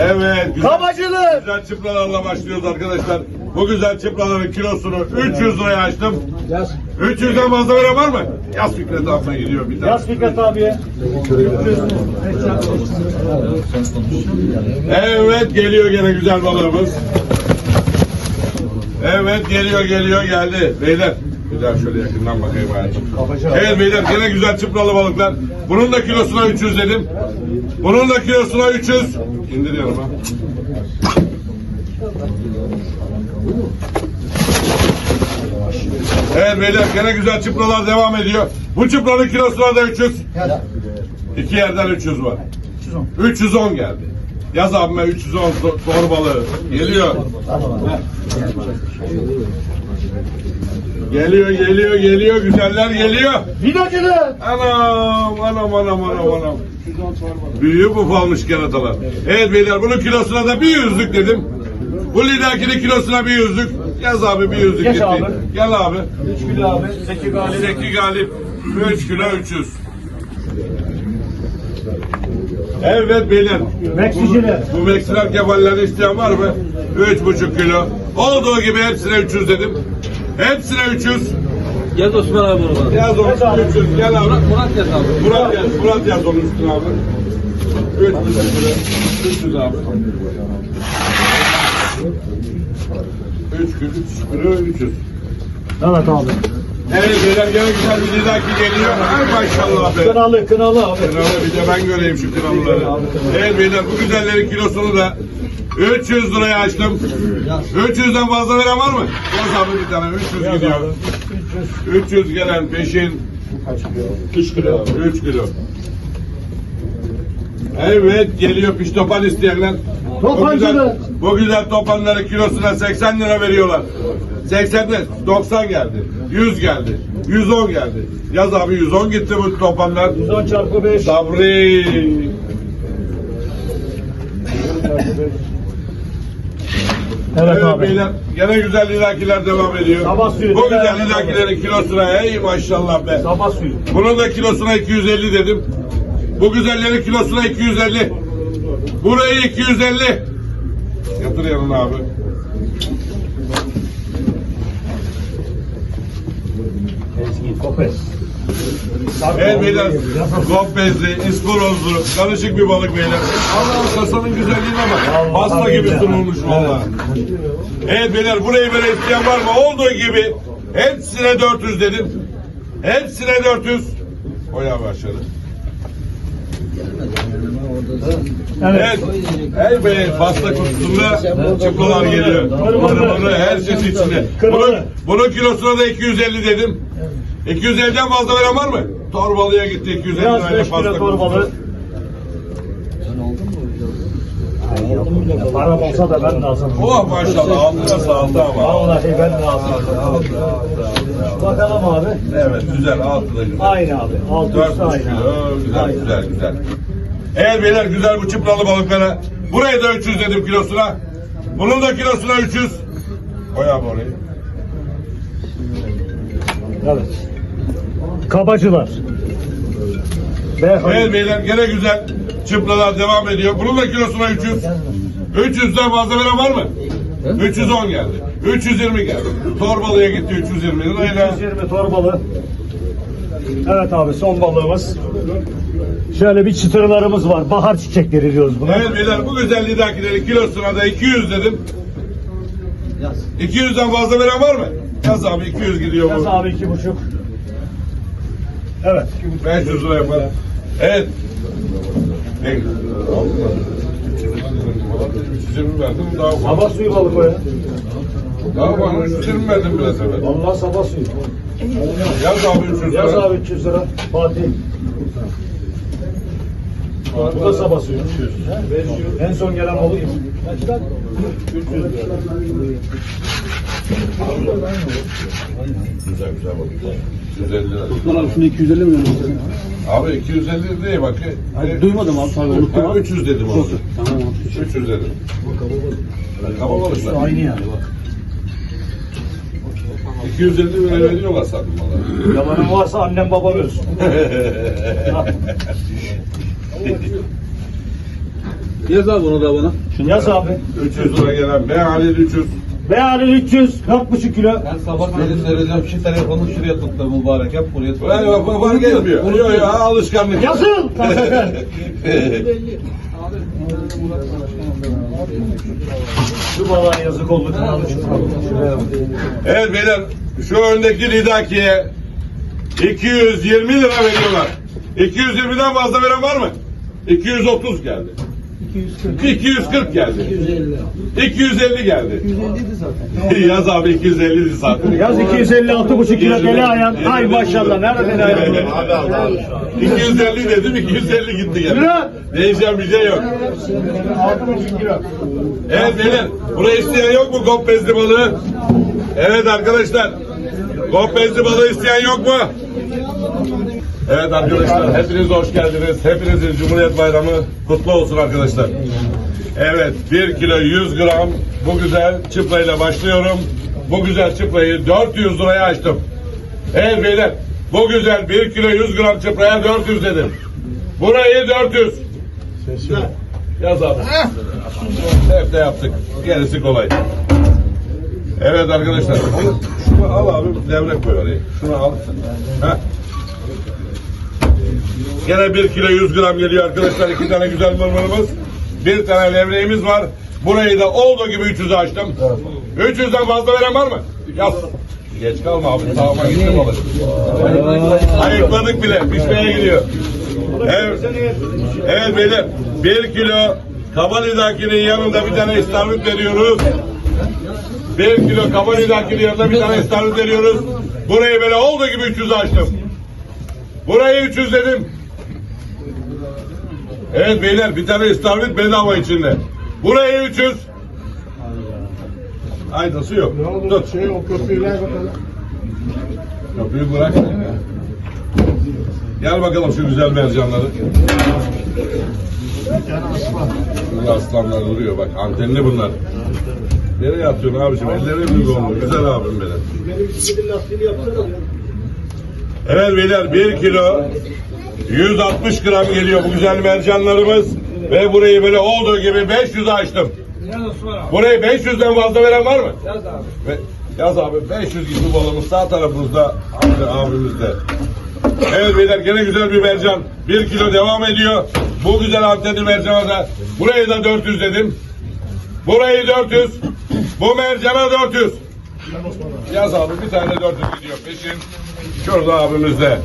Evet. Güzel, Kabacılık. Güzel çıpralarla başlıyoruz arkadaşlar. Bu güzel çıpraların kilosunu 300 liraya açtım. 300'den fazla veren var mı? Yaz Fikret abime gidiyor bir tane. Yaz Fikret abiye. Evet geliyor gene güzel balığımız. Evet geliyor geliyor geldi. Beyler bir daha şöyle yakından bakayım hayatım. Evet beyler gene güzel çıpralı balıklar. Bunun da kilosuna 300 dedim. Bunun da kilosuna 300. İndir yanıma. Evet beyler gene güzel çıpralar devam ediyor. Bu çıpranın kilosuna da 300. İki yerden 300 var. 310 geldi. Yaz abime 310 to- tor balığı. Geliyor. Geliyor, geliyor, geliyor. Güzeller geliyor. Vidacılık. Anam, anam, anam, anam, anam. Büyüğü ufalmış keratalar. Evet beyler bunun kilosuna da bir yüzlük dedim. Bu lidakinin kilosuna bir yüzlük. Yaz abi bir yüzlük Geç gitti. abi. Gel abi. 3 kilo abi. 8 galip. Zeki Galip 3 kilo 300. Evet beyler. Meksiciler. Bu Meksiler kefalleri isteyen var mı? 3,5 kilo. Olduğu gibi hepsine 300 dedim. Hepsine 300. Gel Osman abi. Yaz onu Yaz abi. 300. Gel abi. Murat gel abi. Murat yaz. Murat yaz onun üstüne abi. 300 kilo. 300 abi. 3 kilo, 3 kilo 300. Evet abi. Evet beyler gene güzel bir lidaki geliyor. Ay maşallah be. Kınalı kınalı abi. Kralı bir de ben göreyim şu kralıları. Evet beyler bu güzellerin kilosunu da 300 liraya açtım. 300'den fazla veren var mı? Boz abi bir tane 300 gidiyor. 300 gelen peşin 3 kilo. 3 kilo. Evet geliyor piştopan isteyenler. Güzel, bu güzel topanların kilosuna 80 lira veriyorlar. 80 de 90 geldi. 100 geldi. 110 geldi. Yaz abi 110 gitti bu topanlar. 110 çarpı 5. Sabri. Evet Evet abi. beyler gene güzel lidakiler devam ediyor. Sabah suyu. Bu güzel lidakilerin kilosuna ey maşallah be. Sabah suyu. Bunun da kilosuna 250 dedim. Bu güzellerin kilosuna 250. Burayı 250. Yatır yanına abi. Kopes. Evet beyler. Gopezli, iskorozlu, karışık bir balık beyler. Allah'ım kasanın güzelliğine bak. Pasta gibi sunulmuş valla. Evet beyler burayı böyle isteyen var mı? Olduğu gibi hepsine 400 dedim. Hepsine 400. Oya başladı. Evet. Evet. Ey be pasta kutusunda çıkmalar geliyor. Mırmırı her şey içinde. Bunun, bunun kilosuna da 250 dedim. 250'den fazla veren var mı? Torbalıya gitti 250 Biraz lirayla 5 Param olsa da ben de alsam. Oh maşallah altına sağlığı ama. Vallahi ben de alsam. Bakalım abi. Evet güzel altı da güzel. Aynı abi. Altı üstü aynı. Güzel Aynı. güzel güzel. Eğer beyler güzel bu çıpralı balıklara. Buraya da 300 dedim kilosuna. Bunun da kilosuna 300. Koy abi orayı. Evet. Kabacılar. Be Evet beyler gene güzel çıpralar devam ediyor. Bunun da kilosuna 300. 300'den fazla veren var mı? 310 geldi. 320 geldi. Torbalıya gitti 320 lirayla. 120 torbalı. Evet abi son balığımız. Şöyle bir çıtırlarımız var. Bahar çiçekleri diyoruz buna. Evet beyler bu güzel lidakilerin kilosuna da 200 dedim. 200'den fazla veren var mı? Yaz abi 200 gidiyor Yaz bu. abi iki buçuk. Evet. 500 lira yapar. Evet. Ne? 320 verdim daha ufak. Sabah suyu balık o ya. Daha bana 320 verdim biraz evvel. Vallahi sabah suyu. Yaz abi 300 lira. Yaz abi 300 lira. Fatih. Bu da sabah suyu. En son gelen balık. 300 lira. Güzel güzel bak. 150 lira. Osman abi şunu 250 milyon. Abi 250 değil bak. Hayır, duymadım abi, unuttum Ha, abi. 300 dedim abi. Tamam abi. 300 dedim. Kaba balıklar. Aynı yani bak. 250 lira veriyorlar sandım valla. Yalanın varsa annem babam ölsün. Yaz abi onu da bana. Şunu Yaz abi. 300 lira gelen B Halil 300. Beğeni 300, 4,5 kilo. Ben sabah dedim seyredeceğim. Şu telefonu şuraya tuttu mübarek. Hep buraya tuttu. Böyle bak bak fark etmiyor. Yok yok alışkanlık. Yazıl! Şu balığın yazık oldu. Evet beyler şu öndeki Lidaki'ye 220 lira veriyorlar. 220'den fazla veren var mı? 230 geldi. 240 geldi. 250 geldi. 250 zaten. Yaz abi 250 zaten. Yaz 256,5 kilo deli ayağın. Ay maşallah. Nerede deli ayağın? Abi aldı abi şu an. 250 dedim 250 gitti gene. Yürü! Değişen bir şey yok. 6,5 kilo. Evet beyler buraya isteyen yok mu gop bezli balığı? Evet arkadaşlar. Gop bezli balığı isteyen yok mu? Evet arkadaşlar hepiniz hoş geldiniz. Hepinizin Cumhuriyet Bayramı kutlu olsun arkadaşlar. Evet 1 kilo 100 gram bu güzel çıplayla başlıyorum. Bu güzel çıplayı 400 liraya açtım. Evet beyler bu güzel 1 kilo 100 gram çıpraya 400 dedim. Burayı 400. Yaz abi. Hep de yaptık. Gerisi kolay. Evet arkadaşlar. Şunu al abi levrek koy oraya. Şunu al. Heh. Gene 1 kilo 100 gram geliyor arkadaşlar. iki tane güzel mırmırımız. Bir tane levreğimiz var. Burayı da olduğu gibi 300'e açtım. 300'den fazla veren var mı? Yaz. Geç kalma abi. Sağıma gitti balık. Ayıkladık bile. Pişmeye gidiyor. Evet. Evet beyler. 1 kilo Kabalidaki'nin yanında bir tane istavrit veriyoruz. 1 kilo Kabalidaki'nin yanında bir tane istavrit veriyoruz. Burayı böyle olduğu gibi 300 açtım. Burayı 300 dedim. Evet beyler bir tane istavrit bedava içinde. Burayı 300. Aydası yok. Tut. Şey, o köprüyü ver bakalım. Köprüyü bırak. Gel bakalım şu güzel mercanları. Burada aslanlar duruyor bak antenli bunlar. Nereye atıyorsun abiciğim? Ellerini büyük oldu. Güzel abim benim. Evet beyler 1 kilo 160 gram geliyor bu güzel mercanlarımız. Ve burayı böyle olduğu gibi 500 açtım. Burayı 500'den fazla veren var mı? Yaz abi. Ve, yaz abi 500 gibi balımız sağ tarafımızda abi, abimizde. Evet beyler gene güzel bir mercan. 1 kilo devam ediyor. Bu güzel antenli mercana da. Burayı da 400 dedim. Burayı 400. Bu mercana 400. Yaz abi bir tane 400 gidiyor peşin. Şurada abimizde.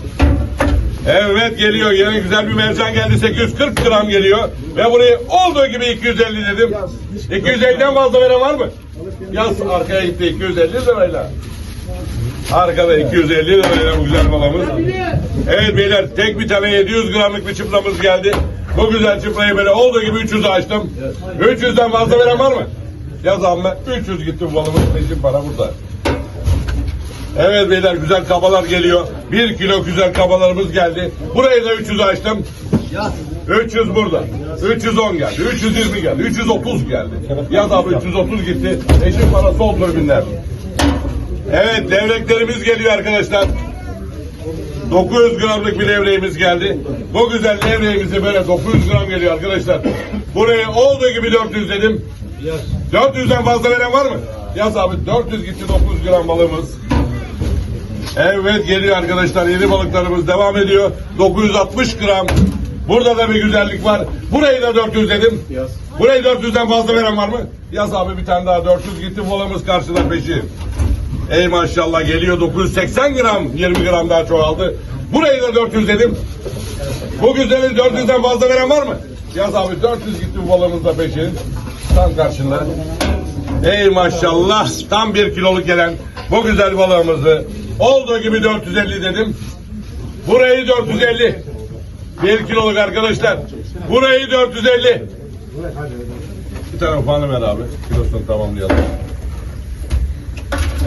Evet geliyor. Yine güzel bir mercan geldi. 840 gram geliyor. Ve burayı olduğu gibi 250 dedim. 250'den fazla veren var mı? Yaz arkaya gitti 250 lirayla. Arkada 250 lirayla bu güzel balımız. Evet beyler tek bir tane 700 gramlık bir çıplamız geldi. Bu güzel çıplayı böyle olduğu gibi 300 açtım. 300'den fazla veren var mı? Yaz abi 300 gitti bu balımız. Peşin para burada. Evet beyler güzel kabalar geliyor. Bir kilo güzel kabalarımız geldi. Burayı da 300 açtım. 300 burada. 310 geldi. 320 geldi. 330 geldi. Yaz abi 330 gitti. Eşin parası oldu binler. Evet levreklerimiz geliyor arkadaşlar. 900 gramlık bir levreğimiz geldi. Bu güzel levreğimizi böyle 900 gram geliyor arkadaşlar. Buraya olduğu gibi 400 dedim. 400'den fazla veren var mı? Yaz abi 400 gitti 900 gram balığımız. Evet geliyor arkadaşlar yeni balıklarımız devam ediyor. 960 gram. Burada da bir güzellik var. Burayı da 400 dedim. Burayı 400'den fazla veren var mı? Yaz abi bir tane daha 400 gitti balığımız karşıda peşi. Ey maşallah geliyor 980 gram 20 gram daha çoğaldı. Burayı da 400 dedim. Bu güzelin 400'den fazla veren var mı? Yaz abi 400 gitti bu balığımızda peşin. Tam karşında. Ey maşallah tam bir kiloluk gelen bu güzel balığımızı olduğu gibi 450 dedim. Burayı 450. Bir kiloluk arkadaşlar. Burayı 450. Bir tane ufağını ver abi. Kilosunu tamamlayalım.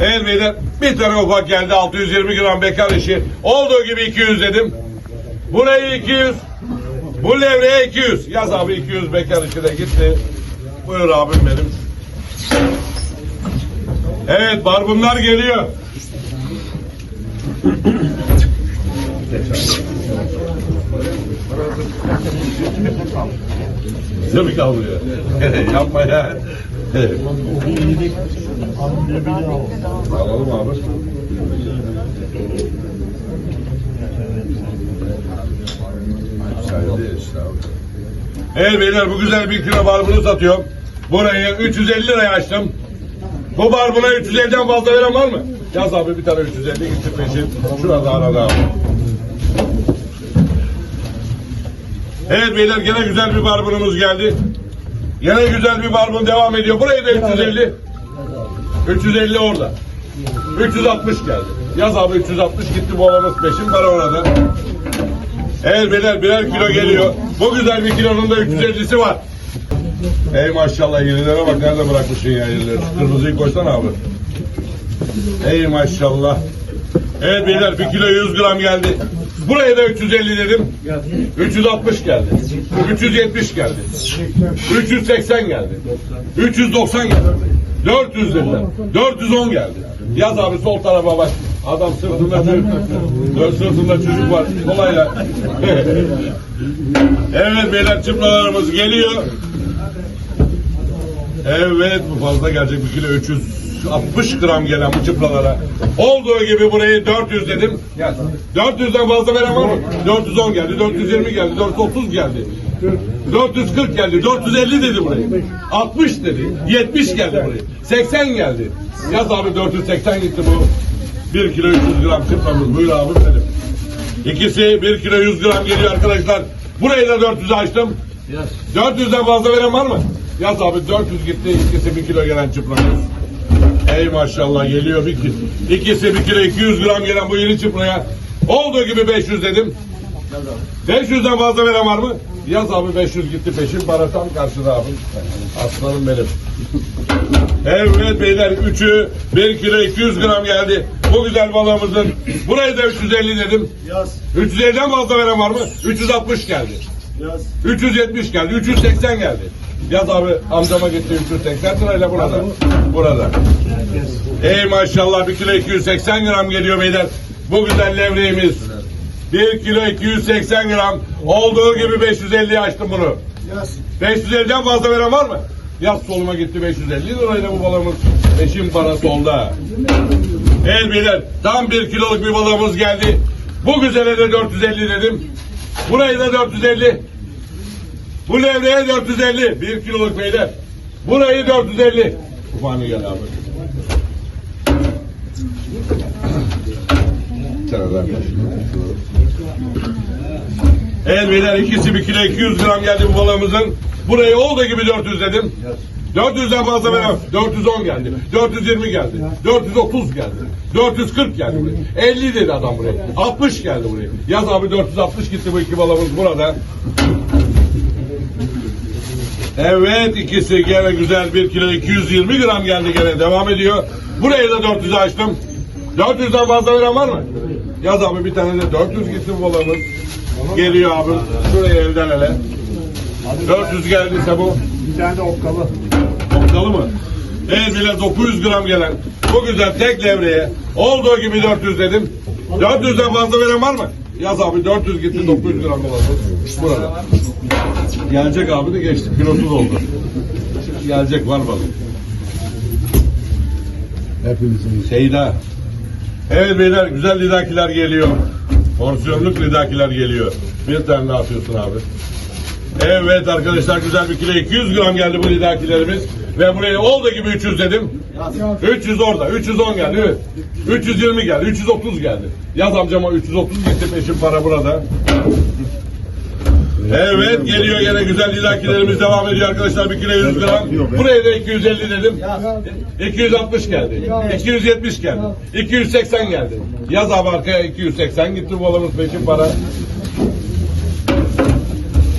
Evet beyler bir tane ufak geldi 620 gram bekar işi. Olduğu gibi 200 dedim. Burayı 200. Bu levreye 200. Yaz abi 200 bekar işi de gitti. Buyur abim benim. Evet barbunlar geliyor. Bize mi kalmıyor? Yapma ya. Alalım abi. Evet beyler bu güzel bir kilo barbunu satıyorum. Burayı 350 liraya açtım. Bu barbuna 350'den fazla veren var mı? Yaz abi bir tane 350 gitti peşin. Şurada arada abi. Evet beyler gene güzel bir barbunumuz geldi. Yine güzel bir barbun devam ediyor. Burayı da 350. 350 orada. 360 geldi. Yaz abi 360 gitti bu alamız peşin para orada. Evet beyler birer kilo geliyor. Bu güzel bir kilonun da 350'si var. Ey maşallah yerilere bak nerede bırakmışsın ya yerileri. Şu Kırmızıyı koysan abi. Ey maşallah. Evet beyler bir kilo 100 gram geldi. Buraya da 350 dedim. 360 geldi. 370 geldi. 380 geldi. 390 geldi. 400 dediler. 410 geldi. Yaz abi sol tarafa bak. Adam sırtında çocuk, sırtında çocuk var. Kolayla. evet beyler çıplalarımız geliyor. Evet bu fazla gelecek bir kilo 360 gram gelen bu çıplalara. Olduğu gibi burayı 400 dedim. 400'den fazla veren var mı? 410 geldi, 420 geldi, 430 geldi. 440 geldi, 450 dedi burayı. 60 dedi, 70 geldi burayı. 80 geldi. Yaz abi 480 gitti bu. 1 kilo 300 gram çıplamız. Buyur abi benim. İkisi 1 kilo 100 gram geliyor arkadaşlar. Burayı da 400'e açtım. 400'den fazla veren var mı? Yaz abi 400 gitti. İkisi 1 kilo gelen çıplamız. Ey maşallah geliyor bir kilo. İkisi 1 kilo 200 gram gelen bu yeni çıplaya. Olduğu gibi 500 dedim. 500'den fazla veren var mı? Yaz abi 500 gitti peşin para tam karşıda abi. Aslanım benim. Evet beyler üçü 1 kilo 200 gram geldi. Bu güzel balığımızın. Burayı da 350 dedim. Yaz. 350'den fazla veren var mı? 360 geldi. Yaz. 370 geldi. 380 geldi. Yaz abi amcama gitti 380 lirayla burada. Burada. Ey maşallah 1 kilo 280 gram geliyor beyler. Bu güzel levreğimiz. 1 kilo 280 gram. Olduğu gibi 550 açtım bunu. Yaz. 550'den fazla veren var mı? Yaz soluma gitti 550 lirayla bu balığımız. Eşim para solda. El beyler tam bir kiloluk bir balığımız geldi. Bu güzele de 450 dedim. Burayı da 450. Bu levreye 450. Bir kiloluk beyler. Burayı 450. Ufağını gel abi. Evet beyler ikisi bir kilo 200 gram geldi bu balığımızın. Burayı olduğu gibi 400 dedim. 400'den fazla veremem. 410 geldi. 420 geldi. 430 geldi. 440 geldi buraya. 50 dedi adam buraya. 60 geldi buraya. Yaz abi 460 gitti bu iki balığımız burada. Evet ikisi gene güzel bir kilo 220 gram geldi gene devam ediyor. Burayı da 400'e açtım. 400'den fazla veren var mı? Yaz abi bir tane de 400 gitti bu balığımız. Geliyor abi. Şuraya elden ele. 400 geldiyse bu. Bir tane de okkalı. Okkalı mı? Evet bile 900 gram gelen bu güzel tek levreye olduğu gibi 400 dedim. 400'den fazla veren var mı? Yaz abi 400 gitti 900 gram olan burada. Gelecek abi de geçti kilosuz oldu. Gelecek var balık. Hepimizin. Şeyda. Evet beyler güzel lidakiler geliyor. Porsiyonluk lidakiler geliyor. Bir tane atıyorsun abi. Evet arkadaşlar güzel bir kilo 200 gram geldi bu lidakilerimiz. Ve buraya olduğu gibi 300 dedim. 300 orada. 310 geldi. Evet. 320 geldi. 330 geldi. Yaz amcama 330 gitti peşin para burada. Evet geliyor gene güzel lidakilerimiz devam ediyor arkadaşlar. Bir kilo 100 gram. Buraya da 250 dedim. 260 geldi. 270 geldi. 280 geldi. Yaz abi arkaya 280 gitti bu balımız peşin para.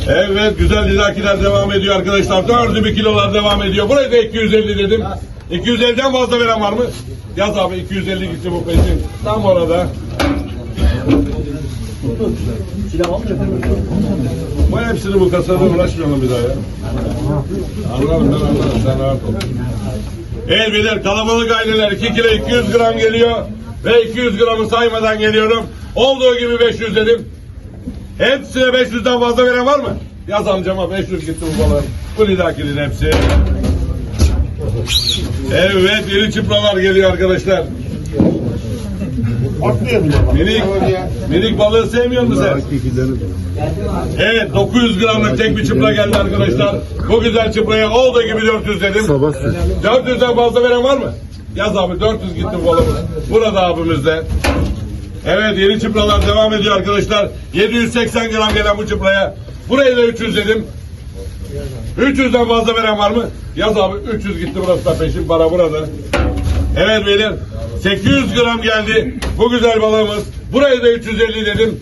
Evet güzel lidakiler devam ediyor arkadaşlar. Dördü bir kilolar devam ediyor. Buraya da 250 dedim. 250'den fazla veren var mı? Yaz abi 250 gitti bu peşin. Tam orada. Bu hepsini bu kasada uğraşmayalım bir daha ya. Anladım ben anladım sen rahat ol. Evet beyler kalabalık aileler 2 kilo 200 gram geliyor. Ve 200 gramı saymadan geliyorum. Olduğu gibi 500 dedim. Hepsine 500'den fazla veren var mı? Yaz amcama 500 gitti bu balık. Bu lidakinin hepsi. Evet yeni çıpralar geliyor arkadaşlar. Minik, minik balığı sevmiyor musun sen? Evet 900 gramlık tek bir çıpra geldi arkadaşlar. Bu güzel çıpraya olduğu gibi 400 dedim. 400'den fazla veren var mı? Yaz abi 400 gitti bu balığımız. Burada abimizde. Evet yeni çıpralar devam ediyor arkadaşlar. 780 gram gelen bu çıpraya. Buraya da 300 dedim. 300'den fazla veren var mı? Yaz abi 300 gitti burası da peşin para burada. Evet beyler 800 gram geldi bu güzel balığımız. Buraya da 350 dedim.